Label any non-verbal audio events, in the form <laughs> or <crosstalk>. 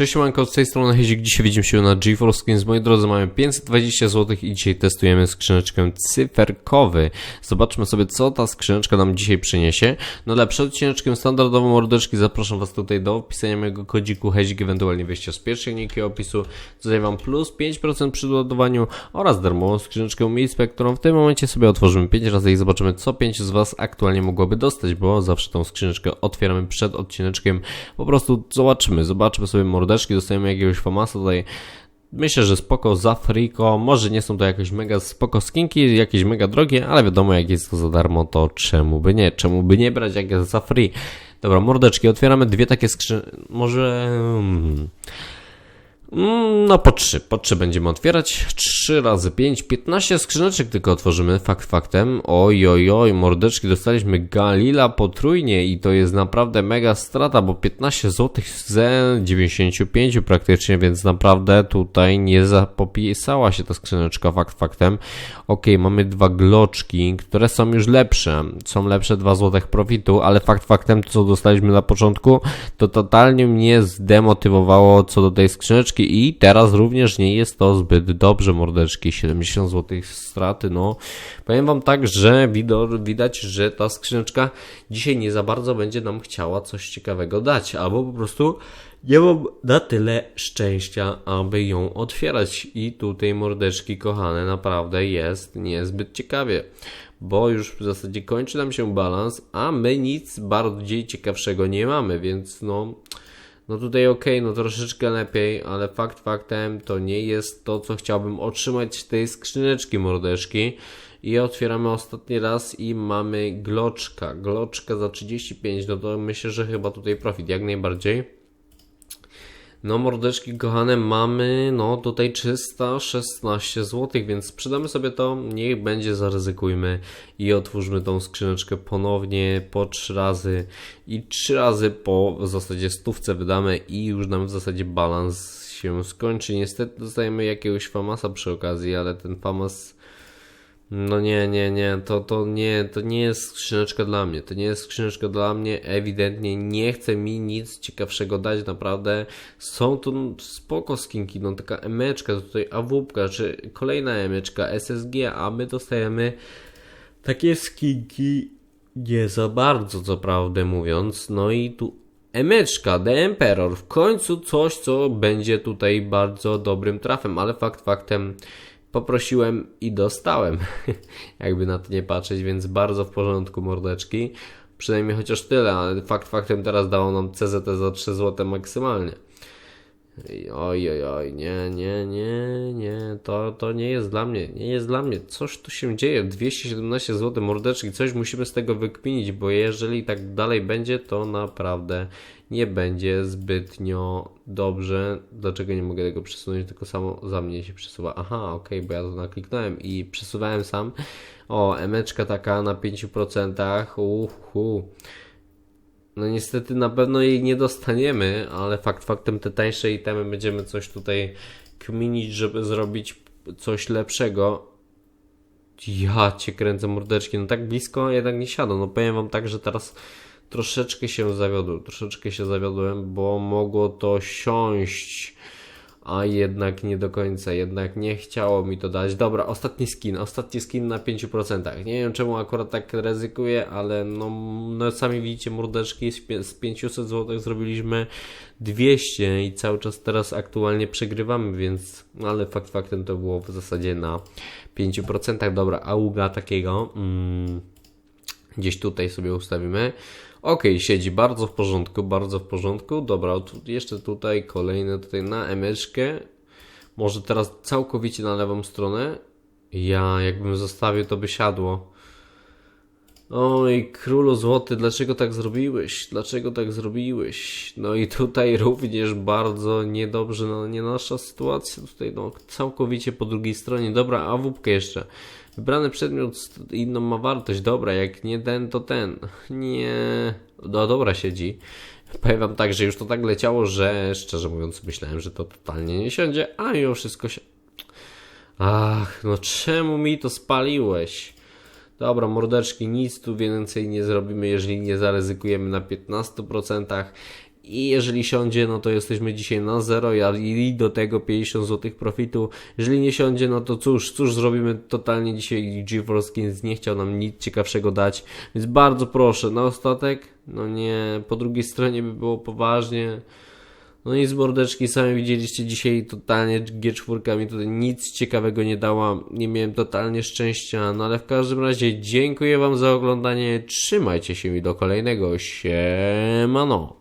Cześć Manko, z tej strony Hezik, dzisiaj widzimy się na GeForce Skins. Moi drodzy, mamy 520 zł i dzisiaj testujemy skrzyneczkę cyferkowy. Zobaczmy sobie, co ta skrzyneczka nam dzisiaj przyniesie. No ale przed odcineczkiem standardowo mordeczki zapraszam Was tutaj do wpisania mojego kodziku Hezik, ewentualnie wejścia z pierwszej linki opisu. Tutaj Wam plus 5% przy doładowaniu oraz darmową skrzyneczkę miejsce, którą w tym momencie sobie otworzymy 5 razy i zobaczymy, co 5 z Was aktualnie mogłoby dostać, bo zawsze tą skrzyneczkę otwieramy przed odcineczkiem. Po prostu zobaczymy, zobaczmy sobie mordeczki, dostajemy jakiegoś famasa tutaj. Myślę, że spoko za friko, może nie są to jakieś mega spoko skinki, jakieś mega drogie, ale wiadomo jak jest to za darmo, to czemu by nie, czemu by nie brać jak jest za free. Dobra, mordeczki, otwieramy dwie takie skrzynki, może... Hmm. Mm, No po trzy, po trzy będziemy otwierać. 3 razy 5, 15 skrzyneczek tylko otworzymy, fakt faktem. Oj, oj, oj, mordeczki, dostaliśmy Galila potrójnie i to jest naprawdę mega strata, bo 15 zł ze 95 praktycznie, więc naprawdę tutaj nie zapopisała się ta skrzyneczka, fakt faktem. Ok, mamy dwa gloczki, które są już lepsze. Są lepsze 2 zł profitu, ale fakt faktem, to co dostaliśmy na początku, to totalnie mnie zdemotywowało co do tej skrzyneczki i teraz również nie jest to zbyt dobrze, mordeczki. 70 zł straty, no. Powiem wam tak, że widać, że ta skrzyneczka dzisiaj nie za bardzo będzie nam chciała coś ciekawego dać, albo po prostu nie mam na tyle szczęścia, aby ją otwierać. I tutaj, mordeczki kochane, naprawdę jest niezbyt ciekawie, bo już w zasadzie kończy nam się balans, a my nic bardziej ciekawszego nie mamy, więc no. No tutaj okej, no troszeczkę lepiej, ale fakt faktem to nie jest to, co chciałbym otrzymać z tej skrzyneczki mordeczki. I otwieramy ostatni raz i mamy gloczka. Gloczka za 35, no to myślę, że chyba tutaj profit jak najbardziej. No mordeczki kochane mamy, no tutaj 316 zł, więc sprzedamy sobie to, niech będzie, zaryzykujmy i otwórzmy tą skrzyneczkę ponownie po 3 razy i 3 razy po w zasadzie stówce wydamy i już nam w zasadzie balans się skończy. Niestety dostajemy jakiegoś famasa przy okazji, ale ten famas no nie, nie, nie, to, to nie, to nie jest skrzyneczka dla mnie, to nie jest skrzyneczka dla mnie, ewidentnie nie chce mi nic ciekawszego dać, naprawdę. Są tu spoko skinki, no taka emeczka, tutaj awupka, czy kolejna emeczka, SSG, a my dostajemy takie skinki nie za bardzo, co prawdę mówiąc, no i tu Emeczka, The Emperor, w końcu coś, co będzie tutaj bardzo dobrym trafem, ale fakt faktem poprosiłem i dostałem, <laughs> jakby na to nie patrzeć, więc bardzo w porządku mordeczki, przynajmniej chociaż tyle, ale fakt faktem teraz dało nam CZT za 3 zł maksymalnie. Oj, oj, oj, nie, nie, nie, nie, to, to nie jest dla mnie, nie jest dla mnie. Coś tu się dzieje, 217 zł mordeczki, coś musimy z tego wykminić, bo jeżeli tak dalej będzie, to naprawdę nie będzie zbytnio dobrze. Dlaczego nie mogę tego przesunąć, tylko samo za mnie się przesuwa. Aha, okay, bo ja to nakliknąłem i przesuwałem sam. O, emeczka taka na 5%, uhu. No niestety na pewno jej nie dostaniemy, ale fakt faktem te tańsze itemy będziemy coś tutaj kminić, żeby zrobić coś lepszego. Ja cię kręcę mordeczki, no tak blisko jednak nie siadam. No powiem wam tak, że teraz troszeczkę się zawiodłem, troszeczkę się zawiodłem, bo mogło to siąść, a jednak nie do końca, jednak nie chciało mi to dać. Dobra, ostatni skin, ostatni skin na 5%. Nie wiem czemu akurat tak ryzykuję, ale no, no sami widzicie mordeczki, z 500 zł zrobiliśmy 200 i cały czas teraz aktualnie przegrywamy, więc, no, ale fakt faktem to było w zasadzie na 5%. Dobra, auga takiego, mm, gdzieś tutaj sobie ustawimy. Ok, siedzi bardzo w porządku, bardzo w porządku. Dobra, tu, jeszcze tutaj kolejne tutaj na emeczkę. Może teraz całkowicie na lewą stronę. Ja, jakbym zostawił, to by siadło. Oj, królu złoty, dlaczego tak zrobiłeś? Dlaczego tak zrobiłeś? No i tutaj również bardzo niedobrze, no nie nasza sytuacja tutaj, no całkowicie po drugiej stronie. Dobra, a wódkę jeszcze. Wybrany przedmiot inną ma wartość, dobra, jak nie ten, to ten. Nie, no dobra siedzi. Powiem wam tak, że już to tak leciało, że szczerze mówiąc myślałem, że to totalnie nie siądzie, a już wszystko się... Ach, no czemu mi to spaliłeś? Dobra, mordeczki, nic tu więcej nie zrobimy, jeżeli nie zaryzykujemy na 15%. I jeżeli siądzie, no to jesteśmy dzisiaj na zero i do tego 50 zł profitu. Jeżeli nie siądzie, no to cóż, cóż zrobimy totalnie dzisiaj GeForce nie chciał nam nic ciekawszego dać, więc bardzo proszę, na ostatek, no nie, po drugiej stronie by było poważnie. No i z mordeczki sami widzieliście dzisiaj totalnie G4 mi tutaj nic ciekawego nie dała, nie miałem totalnie szczęścia, no ale w każdym razie dziękuję wam za oglądanie, trzymajcie się i do kolejnego, siemano.